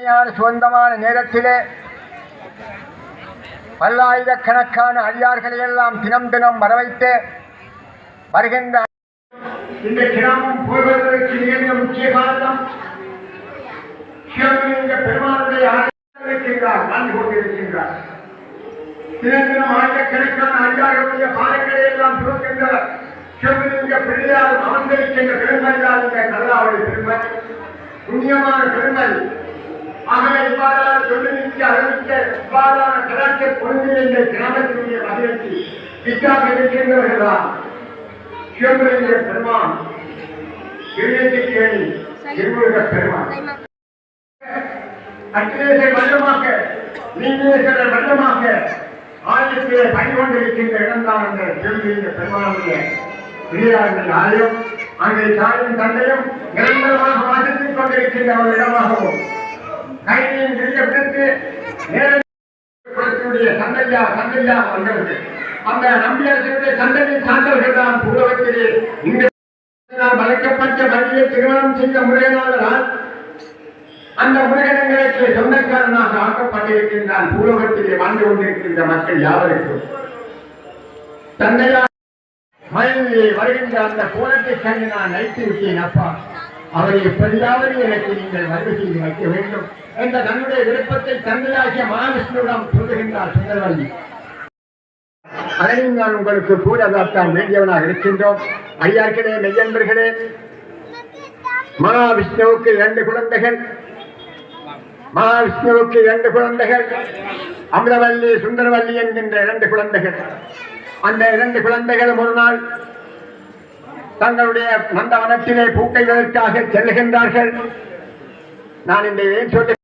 உண்மையான சொந்தமான நேரத்திலே பல்லாயிரக்கணக்கான அடியார்களை எல்லாம் தினம் தினம் வரவைத்து வருகின்ற இந்த கிராமம் போய்வதற்கு மிக முக்கிய காரணம் பெருமானுடைய வாழ்ந்து கொண்டிருக்கின்றார். தினம் தினம் ஆயிரக்கணக்கான அடியார்களுடைய எல்லாம் சிவலிங்க அமர்ந்திருக்கின்ற இந்த கல்லாவுடைய பெருமை. புண்ணியமான பெருமை. ஆகவே இவ்வாறான தொழிலுக்கு அறிவிக்க இவ்வாறான கலாச்சார பொருந்தி என்ற கிராமத்தினுடைய மகிழ்ச்சி வித்தாக இருக்கின்றவர்களாம் சிவலிங்க பெருமான் கேணி திருமுருக பெருமான் அகிலேசை வல்லமாக நீங்கேஸ்வர வல்லமாக ஆலயத்திலே பணிகொண்டிருக்கின்ற இடம்தான் அந்த திருவிழிங்க பெருமானுடைய பிரியாருடைய ஆலயம் அங்கே தாயும் தந்தையும் நிரந்தரமாக வாசித்துக் கொண்டிருக்கின்ற ஒரு இடமாகவும் சந்தையா சந்தையா வந்தவர்கள் அந்த நம்பியாசிரியருடைய சந்ததியின் சார்ந்தவர்கள் தான் இங்கு வளர்க்கப்பட்ட வழியை திருமணம் செய்த முறையினால்தான் அந்த முருகனங்களுக்கு சொந்தக்காரனாக ஆக்கப்பட்டிருக்கின்றான் பூலோகத்திலே வாழ்ந்து கொண்டிருக்கின்ற மக்கள் யாவருக்கும். தந்தையா மழையிலே வருகின்ற அந்த கோலத்தை கண்டு நான் நைத்து விட்டேன் அப்பா. அவரை எப்படியாவது எனக்கு நீங்கள் வந்து செய்து வைக்க வேண்டும் என்ற தன்னுடைய விருப்பத்தை தந்தையாகிய மகாவிஷ்ணுவிடம் சொல்லுகின்றார் சுந்தரவல்லி. அதனையும் நான் உங்களுக்கு கூறதான் வேண்டியவனாக இருக்கின்றோம். ஐயார்களே மெய்யன்பர்களே மகாவிஷ்ணுவுக்கு இரண்டு குழந்தைகள். மகாவிஷ்ணுவுக்கு இரண்டு குழந்தைகள். அமிரவல்லி சுந்தரவல்லி என்கின்ற இரண்டு குழந்தைகள். அந்த இரண்டு குழந்தைகளும் ஒரு நாள் தங்களுடைய நந்தவனத்திலே பூக்கைவதற்காக செல்லுகின்றார்கள். நான் இந்த ஏன் சொல்லி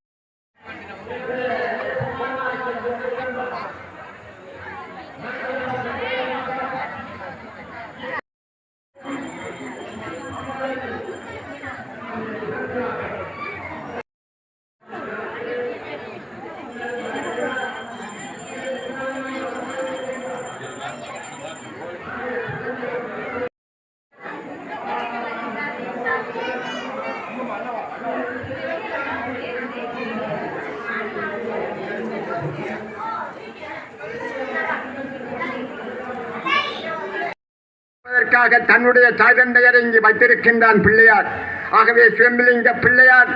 அதற்காக தன்னுடைய தாய் தந்தையரை இங்கு வைத்திருக்கின்றான் பிள்ளையார். ஆகவே சிவம்பிலிங்க பிள்ளையார்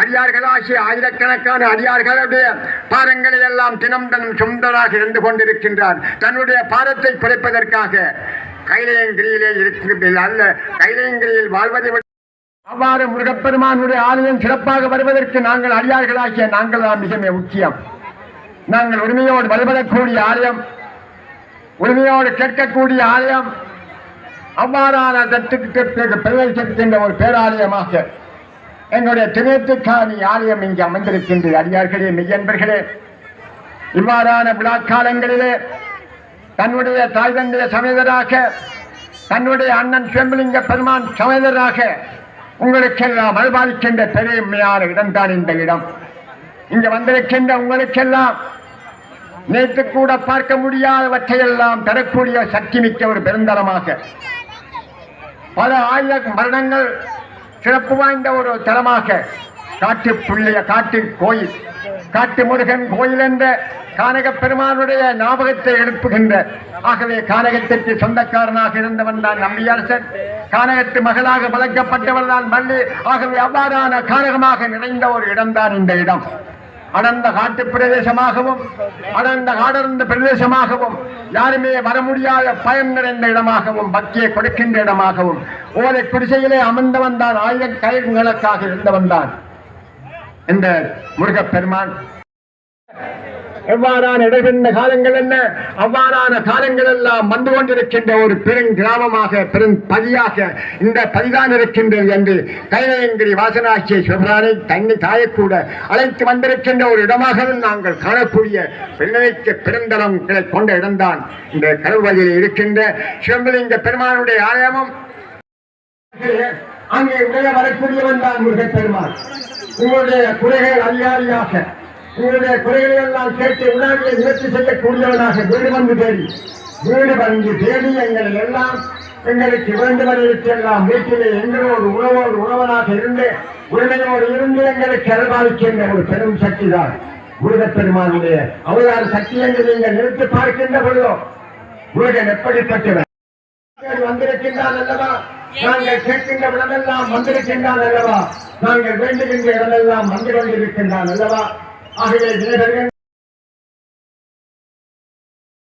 அடியார்களாகிய ஆயிரக்கணக்கான அடியார்களுடைய பாதங்களை எல்லாம் தினம் தினம் சுந்தராக இருந்து கொண்டிருக்கின்றார் தன்னுடைய பாதத்தை குறைப்பதற்காக கைலயங்கிரியிலே இருக்கின்ற அல்ல கைலயங்கிரியில் வாழ்வதை விட அவ்வாறு முருகப்பெருமானுடைய ஆலயம் சிறப்பாக வருவதற்கு நாங்கள் அடியார்களாகிய நாங்கள் தான் மிகமே மிக முக்கியம். நாங்கள் உரிமையோடு வழிபடக்கூடிய ஆலயம் உரிமையோடு கேட்கக்கூடிய ஆலயம் அவ்வாறான தட்டுக்கு பிரவேசிக்கின்ற ஒரு பேராலயமாக எங்களுடைய தினத்துக்காணி ஆலயம் இங்கு அமைந்திருக்கின்ற அடியார்களே மெய்யன்பர்களே இவ்வாறான விழாக்காலங்களிலே தன்னுடைய தாய் தந்தைய சமேதராக தன்னுடைய அண்ணன் செம்பலிங்க பெருமான் சமேதராக உங்களுக்கெல்லாம் அல்பாதிக்கின்ற பெருமையான இடம்தான் இந்த இடம். இங்கு வந்திருக்கின்ற உங்களுக்கெல்லாம் நேற்று கூட பார்க்க முடியாதவற்றையெல்லாம் தரக்கூடிய சக்தி மிக்க ஒரு பெருந்தரமாக பல ஆயிரம் வருடங்கள் சிறப்பு வாய்ந்த ஒரு தலமாக காட்டு புள்ளிய காட்டு கோயில் காட்டு முருகன் கோயில் என்ற கானக பெருமானுடைய ஞாபகத்தை எழுப்புகின்ற ஆகவே கானகத்திற்கு சொந்தக்காரனாக இருந்தவன் தான் நம்பியரசன். கானகத்து மகளாக வளர்க்கப்பட்டவன் தான் மல்லி ஆகவே அவ்வாறான கானகமாக நிறைந்த ஒரு இடம்தான் இந்த இடம். அடர்ந்த காட்டு பிரதேசமாகவும் அடர்ந்த காடர்ந்த பிரதேசமாகவும் யாருமே வர முடியாத பயன் நிறைந்த இடமாகவும் பக்தியை கொடுக்கின்ற இடமாகவும் ஓலை குடிசையிலே அமர்ந்தவன் தான் ஆயிரம் கலைஞர்களுக்காக இருந்தவன் தான் இந்த முருகப்பெருமான் எவ்வாறான இடைவெண்ட காலங்கள் என்ன? அவ்வாறான காலங்கள் எல்லாம் வந்து கொண்டிருக்கின்ற ஒரு பெரும் கிராமமாக பெரும் பதியாக இந்த பதிதான் இருக்கின்றது என்று கைநயங்கிரி வாசனாட்சியை சிவபிரானை தன்னை தாயக்கூட அழைத்து வந்திருக்கின்ற ஒரு இடமாகவும் நாங்கள் காணக்கூடிய பிள்ளைக்கு பெருந்தளம் கொண்ட இடம்தான் இந்த கருவழியில் இருக்கின்ற சிவலிங்க பெருமானுடைய ஆலயமும். அங்கே உடைய வரக்கூடியவன் தான் முருகப் பெருமான். உங்களுடைய குறைகள் அதிகாரியாக உங்களுடைய குறைகளை எல்லாம் கேட்டு உடனே நிகழ்ச்சி செய்யக்கூடியவனாக வீடு வந்து தேடி வீடு வந்து தேடி எங்களை எல்லாம் எங்களுக்கு வேண்டுமெல்லாம் வீட்டிலே எங்களோடு உறவோடு உறவனாக இருந்து உரிமையோடு இருந்து எங்களுக்கு அருள்பாலிக்கின்ற ஒரு பெரும் சக்தி தான் உலக பெருமானுடைய அவதார சக்தி என்று நீங்கள் நிறுத்தி பார்க்கின்ற பொழுதோ முருகன் எப்படிப்பட்டவர் தேடி வந்திருக்கின்றான் அல்லவா? நாங்கள் கேட்கின்ற இடமெல்லாம் வந்திருக்கின்றான் அல்லவா? நாங்கள் வேண்டுகின்ற இடமெல்லாம் வந்து கொண்டிருக்கின்றான் அல்லவா? ஆகவே தேவர்கள்